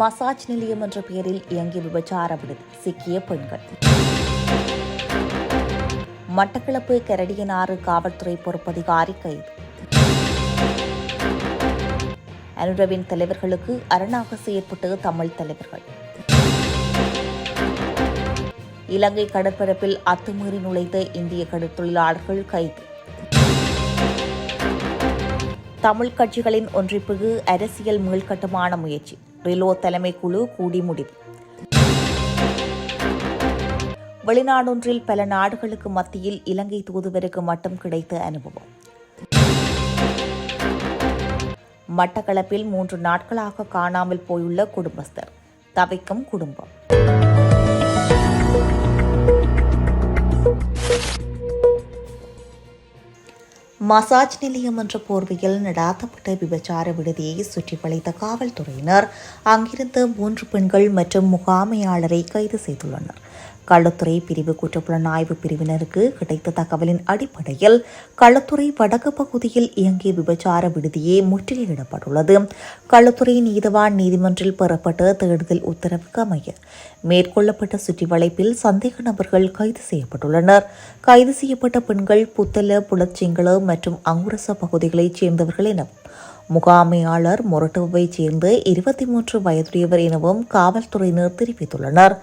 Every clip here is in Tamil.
மசாஜ் நிலையம் என்ற பெயரில் இயங்கிய விபச்சார விடுதி சிக்கிய பெண்கள். மட்டக்களப்பு கரடியனாறு காவல்துறை பொறுப்பதிகாரி கைது. அனுரவின் தலைவர்களுக்கு அரணாக செயற்பட்டு தமிழ் தலைவர்கள். இலங்கை கடற்பரப்பில் அத்துமீறி நுழைந்த இந்திய கடற்தொழிலாளர்கள் கைது. தமிழ் கட்சிகளின் ஒன்றிப்புக்கு அரசியல் மீள்கட்டுமான முயற்சி. ரிலோ தலைமை குழு கூடி முடிவு. வெளிநாடொன்றில் பல நாடுகளுக்கு மத்தியில் இலங்கை தூதுவருக்கு மட்டும் கிடைத்த அனுபவம். மட்டக்களப்பில் மூன்று நாட்களாக காணாமல் போயுள்ள குடும்பஸ்தர் தவிக்கும் குடும்பம். மசாஜ் நிலையம் என்ற போர்வையில் நடாத்தப்பட்ட விபச்சார விடுதியை சுற்றி வளைத்த காவல்துறையினர் அங்கிருந்த மூன்று பெண்கள் மற்றும் முகாமையாளரை கைது செய்துள்ளனர். கள்ளத்துறை பிரிவு குற்றப்புலனாய்வு பிரிவினருக்கு கிடைத்த தகவலின் அடிப்படையில் கள்ளத்துறை வடக்கு பகுதியில் இயங்கிய விபச்சார விடுதியே முற்றுகையிடப்பட்டுள்ளது. கள்ளத்துறை நீதவான் நீதிமன்றில் பெறப்பட்ட தேடுதல் உத்தரவுக்கு அமைய மேற்கொள்ளப்பட்ட சுற்றி வளைப்பில் சந்தேக நபர்கள் கைது செய்யப்பட்டுள்ளனர். கைது செய்யப்பட்ட பெண்கள் புத்தல புலச்சிங்கள மற்றும் அங்குரச பகுதிகளைச் சேர்ந்தவர்கள் எனவும் முகாமையாளர் மொரட்டுவைச் சேர்ந்த இருபத்தி மூன்று வயதுடையவர் எனவும் காவல்துறையினர் தெரிவித்துள்ளனர்.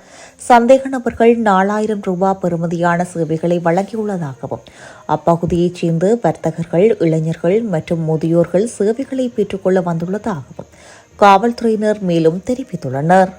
சந்தேக நபர்கள் நாலாயிரம் ரூபாய் பெறுமதியான சேவைகளை வழங்கியுள்ளதாகவும் அப்பகுதியைச் சேர்ந்த வர்த்தகர்கள் இளைஞர்கள் மற்றும் முதியோர்கள் சேவைகளை பெற்றுக்கொள்ள வந்துள்ளதாகவும் காவல்துறையினர் மேலும் தெரிவித்துள்ளனர்.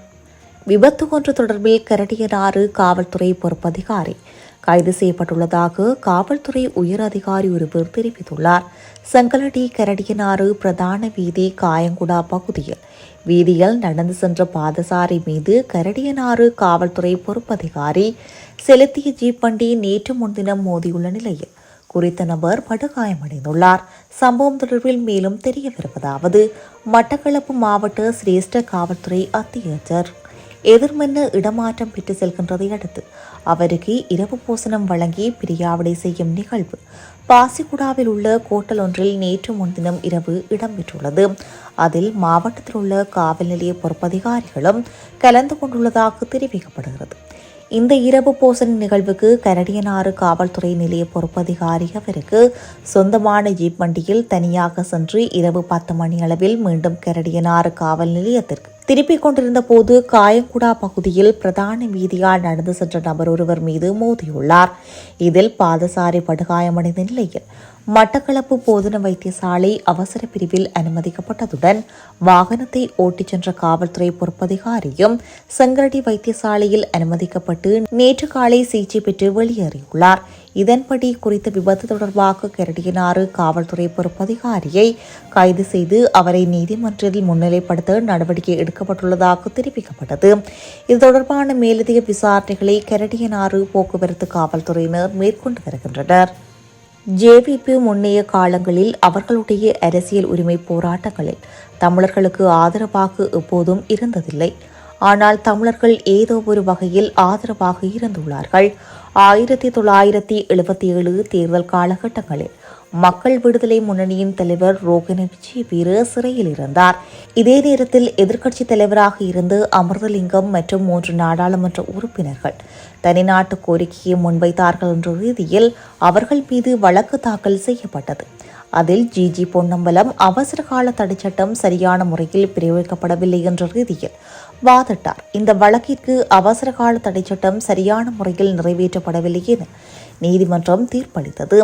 விபத்து ஒன்று தொடர்பில் கரடியனாறு காவல்துறை பொறுப்பதிகாரி கைது செய்யப்பட்டுள்ளதாக காவல்துறை உயர் அதிகாரி ஒருவர் தெரிவித்துள்ளார். சங்கலடி கரடியனாறு பிரதான வீதி காயங்குடா பகுதியில். வீதியில் நடந்து சென்ற பாதசாரி மீது கரடியனாறு காவல்துறை பொறுப்பதிகாரி செலுத்திய ஜீப் வண்டி நேற்று முன்தினம் மோதியுள்ள நிலையில் குறித்த நபர் படுகாயமடைந்துள்ளார். சம்பவம் தொடர்பில் மேலும் தெரிய வருவதாவது மட்டக்களப்பு மாவட்ட சிரேஷ்ட காவல்துறை அத்தியட்சர் எதிர்மன்ன இடமாற்றம் பெற்று செல்கின்றதை அடுத்து அவருக்கு இரவு போசனம் வழங்கி பிரியாவிடை செய்யும் நிகழ்வு. பாசிகுடாவில் உள்ள கோட்டல் ஒன்றில் நேற்று முன்தினம் இரவு இடம்பெற்றுள்ளது. அதில் மாவட்டத்தில் உள்ள காவல் நிலைய பொறுப்பதிகாரிகளும் கலந்து கொண்டுள்ளதாக தெரிவிக்கப்படுகிறது. இந்த இரவு போசணி நிகழ்வுக்கு கரடியனாறு காவல்துறை நிலைய பொறுப்பதிகாரி அவருக்கு சொந்தமான ஜீப் வண்டியில் தனியாக சென்று இரவு பத்து மணி அளவில் மீண்டும் கரடியனாறு காவல் நிலையத்திற்கு திருப்பிக் கொண்டிருந்த போது காயங்குடா பகுதியில் பிரதான வீதியால் நடந்து சென்ற நபர் ஒருவர் மீது மோதியுள்ளார். இதில் பாதசாரி படுகாயமடைந்த நிலையில் மட்டக்களப்பு போதன வைத்தியசாலை அவசர பிரிவில் அனுமதிக்கப்பட்டதுடன் வாகனத்தை ஓட்டிச் சென்ற காவல்துறை பொறுப்பதிகாரியும் செங்கரடி வைத்தியசாலையில் அனுமதிக்கப்பட்டு நேற்று காலை சிகிச்சை பெற்று வெளியேறியுள்ளார். இதன்படி குறித்த விபத்து தொடர்பாக கரடியனாறு காவல்துறை பொறுப்பதிகாரியை கைது செய்து அவரை நீதிமன்றத்தில் முன்னிலைப்படுத்த நடவடிக்கை எடுக்கப்பட்டுள்ளதாக தெரிவிக்கப்பட்டது. இது தொடர்பான மேலதிக விசாரணைகளை கரடியனாறு போக்குவரத்து காவல்துறையினர் மேற்கொண்டு வருகின்றனர். ஜேவிபி முன்னைய காலங்களில் அவர்களுடைய அரசியல் உரிமை போராட்டங்களில் தமிழர்களுக்கு ஆதரவாக எப்போதும் இருந்ததில்லை. ஆனால் தமிழர்கள் ஏதோ ஒரு வகையில் ஆதரவாக இருந்துள்ளார்கள். ஆயிரத்தி தொள்ளாயிரத்தி எழுபத்தி ஏழு தேர்தல் காலகட்டங்களில் மக்கள் விடுதலை முன்னணியின் தலைவர் ரோகன வீர சிறையில் இருந்தார். இதே நேரத்தில் எதிர்க்கட்சி தலைவராக இருந்து அமிர்தலிங்கம் மற்றும் மூன்று நாடாளுமன்ற உறுப்பினர்கள் தனிநாட்டு கோரிக்கையை முன்வைத்தார்கள் என்ற ரீதியில் அவர்கள் மீது வழக்கு தாக்கல் செய்யப்பட்டது. அதில் ஜிஜி பொன்னம்பலம் அவசர கால தடைச்சட்டம் சரியான முறையில் பிரயோகிக்கப்படவில்லை என்ற ரீதியில் வாதிட்டார். இந்த வழக்கிற்கு அவசர கால தடைச்சட்டம் சரியான முறையில் நிறைவேற்றப்படவில்லை என நீதிமன்றம் தீர்ப்பளித்தது.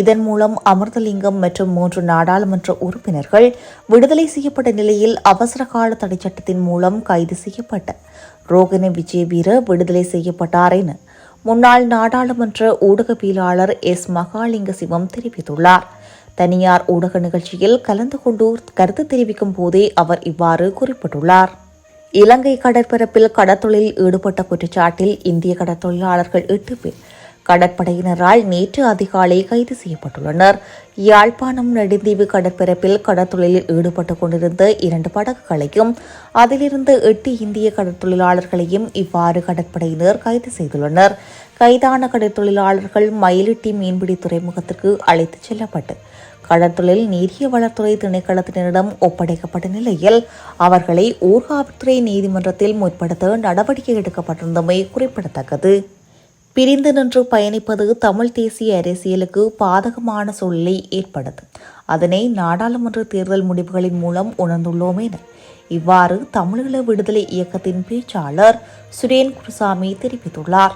இதன் மூலம் அமிர்தலிங்கம் மற்றும் மூன்று நாடாளுமன்ற உறுப்பினர்கள் விடுதலை செய்யப்பட்ட நிலையில் அவசர கால தடைச்சட்டத்தின் மூலம் கைது செய்யப்பட்ட. ரோகன விஜயவீர விடுதலை செய்யப்பட்டார் என முன்னாள் நாடாளுமன்ற ஊடகவியலாளர் எஸ். மகாலிங்க சிவம் தெரிவித்துள்ளார். தனியார் ஊடக நிகழ்ச்சியில் கலந்து கொண்டு கருத்து தெரிவிக்கும் போதே அவர் இவ்வாறு குறிப்பிட்டுள்ளார். இலங்கை கடற்பரப்பில் கடத்தொழில் ஈடுபட்ட குற்றச்சாட்டில் இந்திய கடற்தொழிலாளர்கள் எட்டு பேர் கடற்படையினரால் நேற்று அதிகாலை கைது செய்யப்பட்டுள்ளனர். யாழ்ப்பாணம் நெடுந்தீவு கடற்பரப்பில் கடற்தொழிலில் ஈடுபட்டு கொண்டிருந்த இரண்டு படகுகளையும் அதிலிருந்து எட்டு இந்திய கடற்தொழிலாளர்களையும் இவ்வாறு கடற்படையினர் கைது செய்துள்ளனர். கைதான கடற்தொழிலாளர்கள் மயிலிட்டி மீன்பிடி துறைமுகத்திற்கு அழைத்துச் செல்லப்பட்டு கடற்தொழில் நீரிய வளத்துறை திணைக்களத்தினரிடம் ஒப்படைக்கப்பட்ட நிலையில் அவர்களை ஊர்காவல்துறை நீதிமன்றத்தில் முற்படுத்த நடவடிக்கை எடுக்கப்பட்டிருந்தமை குறிப்பிடத்தக்கது. பிரிந்து நின்று பயணிப்பது தமிழ் தேசிய அரசியலுக்கு பாதகமான சூழலை ஏற்படுத்தும். அதனை நாடாளுமன்ற தேர்தல் முடிவுகளின் மூலம் உணர்ந்துள்ளோம் என இவ்வாறு தமிழீழ விடுதலை இயக்கத்தின் பேச்சாளர் சுரேன் குருசாமி தெரிவித்துள்ளார்.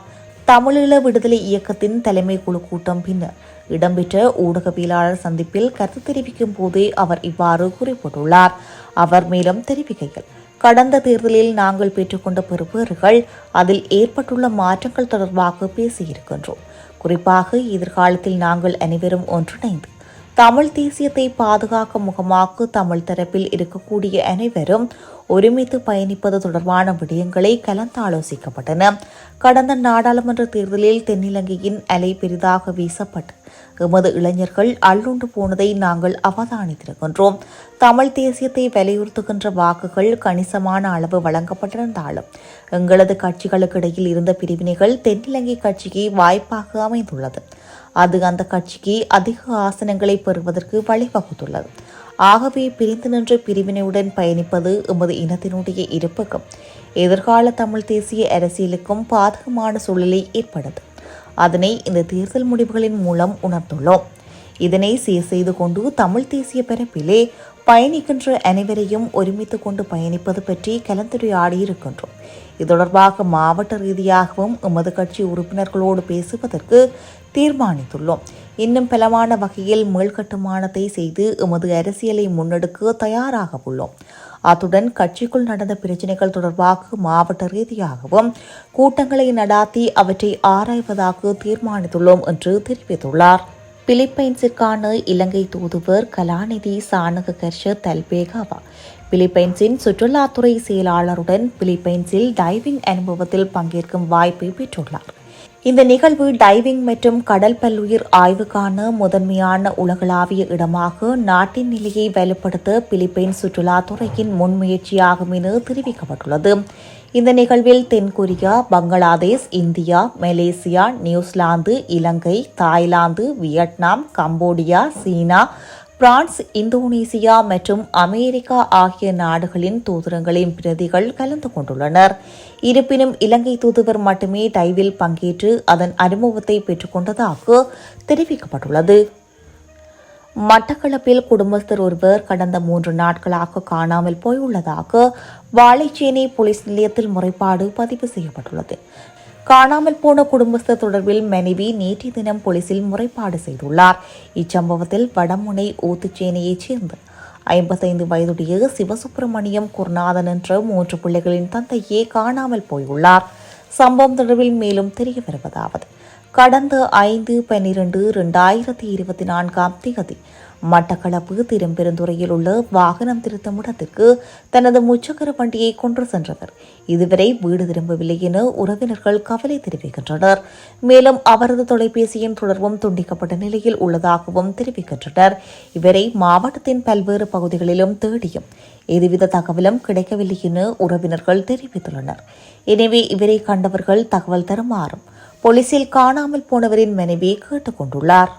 தமிழீழ விடுதலை இயக்கத்தின் தலைமை குழு கூட்டம் பின்னர் இடம்பெற்ற ஊடகவியலாளர் சந்திப்பில் கருத்து தெரிவிக்கும் போதே அவர் இவ்வாறு குறிப்பிட்டுள்ளார். அவர் மேலும் தெரிவிக்கையில் கடந்த தேர்தலில் நாங்கள் பெற்றுக்கொண்ட பெறுபேறுகள் அதில் ஏற்பட்டுள்ள மாற்றங்கள் தொடர்பாக பேசியிருக்கின்றோம். குறிப்பாக எதிர்காலத்தில் நாங்கள் அனைவரும் ஒன்றிணைந்து தமிழ் தேசியத்தை பாதுகாக்கும் முகமாக தமிழ் தரப்பில் இருக்கக்கூடிய அனைவரும் ஒருமித்து பயணிப்பது தொடர்பான விடயங்களை கலந்தாலோசிக்கப்பட்டன. கடந்த நாடாளுமன்ற தேர்தலில் தென்னிலங்கையின் அலை பெரிதாக வீசப்பட்டு எமது இளைஞர்கள் அள்ளுண்டு போனதை நாங்கள் அவதானித்திருக்கின்றோம். தமிழ் தேசியத்தை வலியுறுத்துகின்ற வாக்குகள் கணிசமான அளவு வழங்கப்பட்டிருந்தாலும் எங்களது கட்சிகளுக்கு இடையில் இருந்த பிரிவினைகள் தென்னிலங்கை கட்சிக்கு வாய்ப்பாக அமைந்துள்ளது. அது அந்த கட்சிக்கு அதிக ஆசனங்களை பெறுவதற்கு வழிவகுத்துள்ளது. ஆகவே பிரிந்து நின்ற பிரிவினையுடன் பயணிப்பது எமது இனத்தினுடைய இருப்புக்கும். எதிர்கால தமிழ் தேசிய அரசியலுக்கும் பாதகமான சூழலை ஏற்படுது. அதனை இந்த தேர்தல் முடிவுகளின் மூலம் உணர்ந்துள்ளோம். இதனை சீர் செய்து கொண்டு தமிழ் தேசிய பரப்பிலே பயணிக்கின்ற அனைவரையும் ஒருமித்து கொண்டு பயணிப்பது பற்றி கலந்துரையாடி இருக்கின்றோம். இது தொடர்பாக மாவட்ட ரீதியாகவும் எமது கட்சி உறுப்பினர்களோடு பேசுவதற்கு தீர்மானித்துள்ளோம். இன்னும் பலமான வகையில் மேல்கட்டுமானத்தை செய்து எமது அரசியலை முன்னெடுக்க தயாராக உள்ளோம் அத்துடன் கட்சிக்குள் நடந்த பிரச்சினைகள் தொடர்பாக மாவட்ட ரீதியாகவும் கூட்டங்களை நடாத்தி அவற்றை ஆராய்வதாக தீர்மானித்துள்ளோம் என்று தெரிவித்துள்ளார். பிலிப்பைன்ஸிற்கான இலங்கை தூதுவர் கலாநிதி சானக கர்ஷ தல்பேகாவா. பிலிப்பைன்ஸின் சுற்றுலாத்துறை செயலாளருடன் பிலிப்பைன்ஸில் டைவிங் அனுபவத்தில் பங்கேற்கும் வாய்ப்பை பெற்றுள்ளார். இந்த நிகழ்வு டைவிங் மற்றும் கடல் பல்லுயிர் ஆய்வுக்கான முதன்மையான உலகளாவிய இடமாக நாட்டின் நிலையை வலுப்படுத்த பிலிப்பைன்ஸ் சுற்றுலாத்துறையின் முன்முயற்சியாகும் என தெரிவிக்கப்பட்டுள்ளது. இந்த நிகழ்வில் தென்கொரியா Bangladesh India Malaysia New Zealand இலங்கை தாய்லாந்து வியட்நாம் கம்போடியா சீனா பிரான்ஸ் இந்தோனேசியா மற்றும் அமெரிக்கா ஆகிய நாடுகளின் தூதரங்களின் பிரதிகள் கலந்து கொண்டுள்ளனர். இருப்பினும் இலங்கை தூதுவர் மட்டுமே டைவில் பங்கேற்று அதன் அனுபவத்தை பெற்றுக்கொண்டதாக தெரிவிக்கப்பட்டுள்ளது. மட்டக்களப்பில் குடும்பஸ்தர் ஒருவர் கடந்த மூன்று நாட்களாக காணாமல் போயுள்ளதாக வாழைச்சேனை போலீஸ் நிலையத்தில் முறைப்பாடு பதிவு செய்யப்பட்டுள்ளது. காணாமல் போன குடும்பஸ்தர் தொடர்பில் மனைவி நேற்றைய தினம் போலீசில் முறைப்பாடு செய்துள்ளார். இச்சம்பவத்தில் வடமுனை ஊத்துச்சேனையைச் சேர்ந்த ஐம்பத்தைந்து வயதுடைய சிவசுப்பிரமணியம் குருநாதன் என்ற மூன்று பிள்ளைகளின் தந்தையே காணாமல் போயுள்ளார். சம்பவம் தொடர்பில் மேலும் தெரிய வருவதாவது. கடந்த ஐந்து பன்னிரண்டு இரண்டாயிரத்தி இருபத்தி நான்காம் தேதி மட்டக்களப்பு திரும்பெருந்துறையில் உள்ள வாகனம் திருத்தும் இடத்திற்கு தனது முச்சக்கர வண்டியை கொண்டு சென்றவர். இதுவரை வீடு திரும்பவில்லை என உறவினர்கள் கவலை தெரிவிக்கின்றனர். மேலும் அவரது தொலைபேசியின் தொடர்பும் துண்டிக்கப்பட்ட நிலையில் உள்ளதாகவும் தெரிவிக்கின்றனர். இவரை மாவட்டத்தின் பல்வேறு பகுதிகளிலும் தேடியும் எதுவித தகவலும் கிடைக்கவில்லை என உறவினர்கள் தெரிவித்துள்ளனர். எனவே இவரை கண்டவர்கள் தகவல் தருமாறும் போலீசில் காணாமல் போனவரின் மனைவி கேட்டுக்கொண்டுள்ளார்.